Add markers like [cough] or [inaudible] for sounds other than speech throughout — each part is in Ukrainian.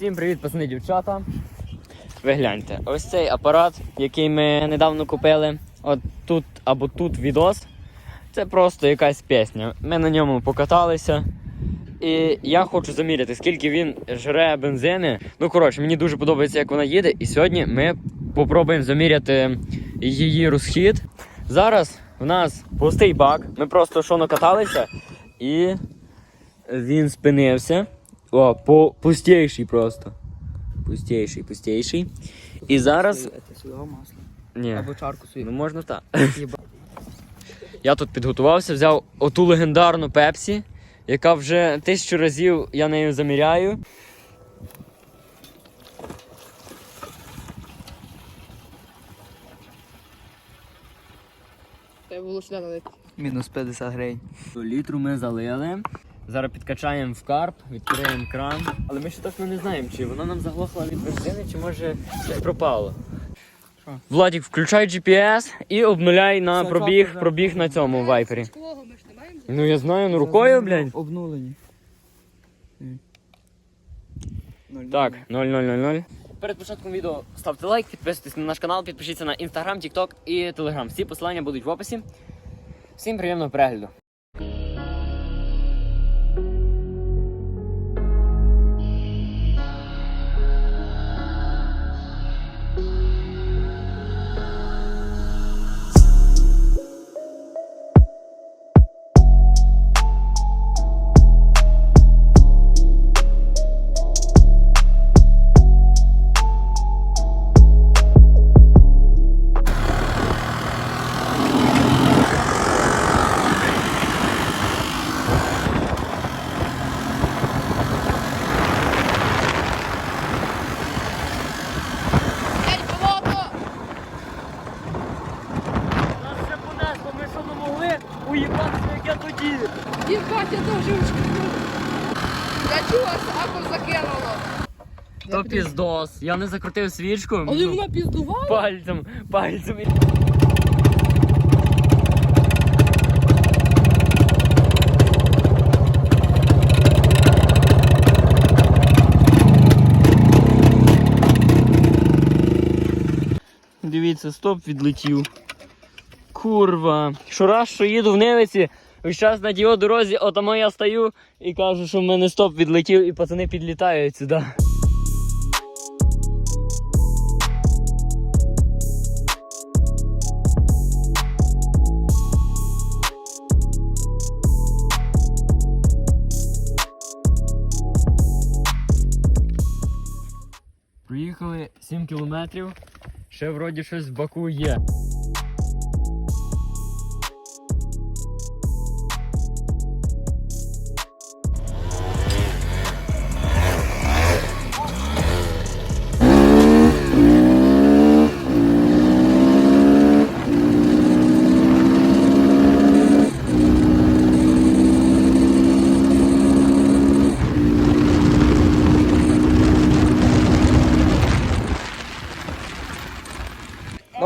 Всім привіт, пацани, дівчата. Ви гляньте, ось цей апарат, який ми недавно купили, от тут або тут відос. Це просто якась пісня. Ми на ньому покаталися. І я хочу заміряти, скільки він жре бензини. Ну, коротше, мені дуже подобається, як вона їде. І сьогодні ми попробуємо заміряти її розхід. Зараз в нас пустий бак. Ми просто що накаталися, і він спинився. О, по пустейший просто. Пустейший, пустейший. І зараз. Це. Ні. Або чарку Ну можна так. Я тут підготувався, взяв оту легендарну пепсі, яка вже тисячу разів я нею заміряю. Треба було сюди. Мінус 50 гривень. Літру ми залили. Зараз підкачаємо в карп, відкриємо кран. Але ми ще точно не знаємо, чи воно нам заглохло від бензини, чи може щось пропало. Владік, включай GPS і обнуляй на пробіг, пробіг на цьому вайпері. Не маємо. Ну я знаю, ну рукою, блядь. Обнулені. Так, 0000. Перед початком відео ставте лайк, підписуйтесь на наш канал, підпишіться на інстаграм, тікток і телеграм. Всі посилання будуть в описі. Всім приємного перегляду. Я. Чула, аком закинуло. То піздос. Я не закрутив свічку. Але ну, вона піздувала. Пальцем, пальцем. Дивіться, стоп відлетів. Курва. Що раз, що їду в Невиці, весь час на діо дорозі, отамо я стою і кажу, що в мене стоп відлетів, і пацани підлітають сюди. Проїхали 7 кілометрів. Ще вроді щось в баку є.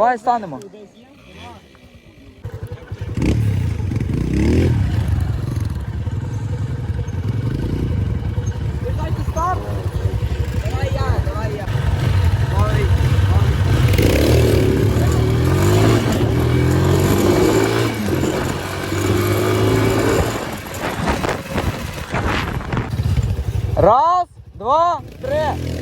Давай станемо. Дайте старт. Давай я, давай я. Давай. Раз, два, три.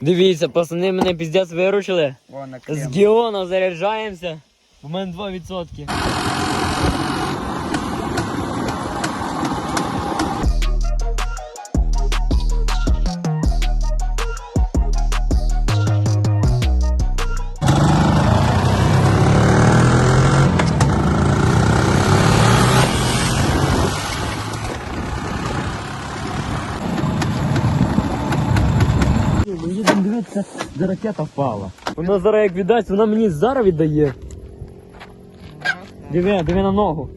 Дивіться, пацани мене піздець виручили. О, З Геона заряджаємося. У мене 2%. Ракета впала. Вона зараз як віддасть, вона мені зараз віддає. Диви, диви на ногу.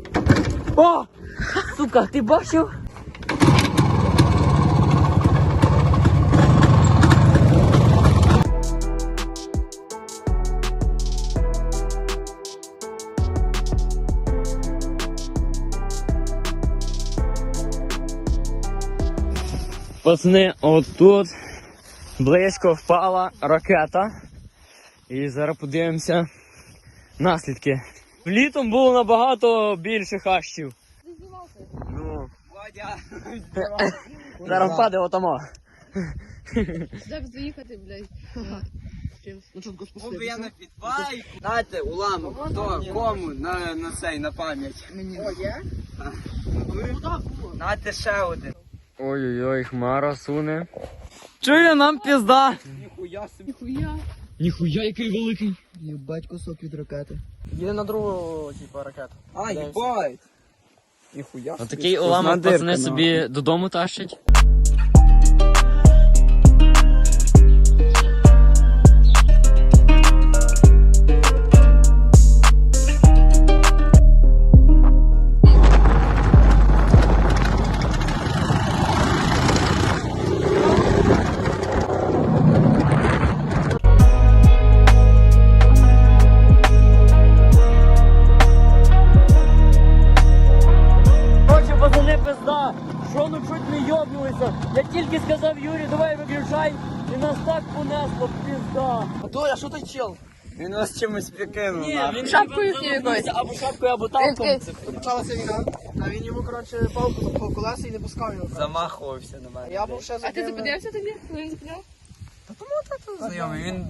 О! Сука, ти бачив? Пацани, отут близько впала ракета. І зараз подивимося наслідки. Літом було набагато більше хащів. Ну, [laughs] зараз впаде отамо. Де заїхати, блядь? Ну я на. Дайте уламок, хто, кому, на, на цей, на пам'ять. Мені. О, є? Дайте ще один. Ой-ой-ой, хмара суне. Чує нам пізда. Ніхуя собі. Ніхуя. Ніхуя який великий. Єбать кусок від ракети. Є на другу, типу, ракету. А, їбать. Ніхуя собі. Отакий уламок пацани нахуй. собі додому тащать. Не. Я тільки сказав Юрію, давай виключай, і нас так понесло, пизда. Доля, що ти чел? Він нас чимось прикинув, Ні, він Шапкою якоюсь. Або шапкою, або танком. Почалася війна, а він йому, коротше, палку запхав колеса і не пускав його. Замахувався на мене. Я був ще за А ти зупинився тоді? Коли він зупиняв? Знайомий, він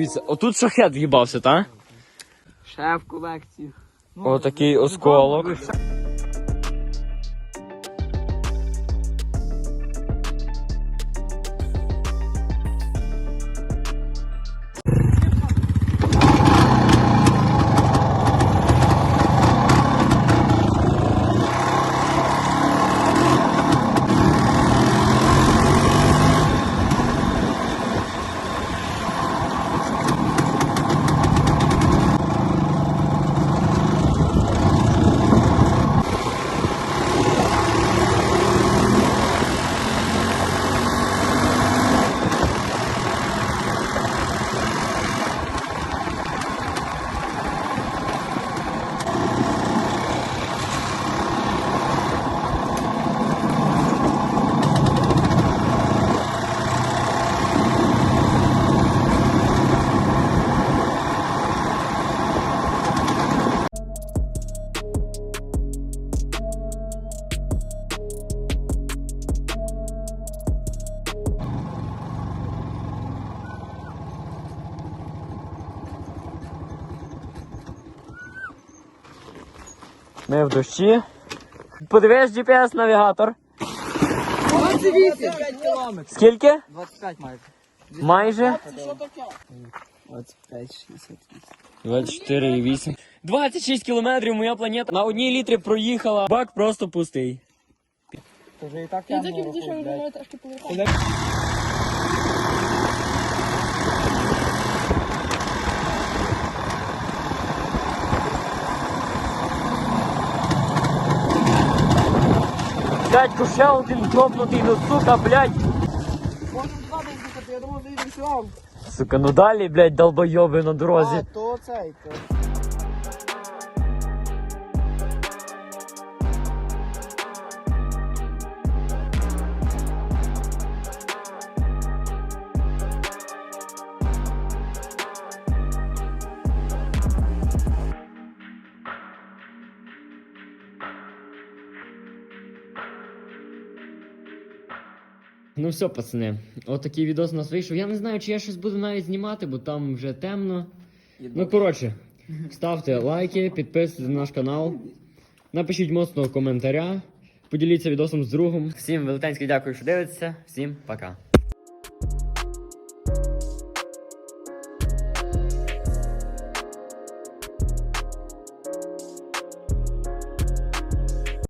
Дивіться, отут шахет в'їбався, так? ще в колекції. Отакий осколок. Ми в дощі. Подивись GPS-навігатор. Скільки? 25 майже. Майже. 25, 68. 24,8. 26 кілометрів моя планета на одній літрі проїхала. Бак просто пустий. Це вже і так Я так трошки повертати. Дядько, ще один дропнутий, ну сука, блядь. Сука, ну далі, блядь, долбойоби на дорозі. А, то цей, то. Ну все, пацани, отакий відос у нас вийшов. Я не знаю, чи я щось буду навіть знімати, бо там вже темно. Ну, коротше, ставте лайки, підписуйтесь на наш канал, напишіть моцного коментаря, поділіться відосом з другом. Всім велетенське дякую, що дивитеся. Всім пока.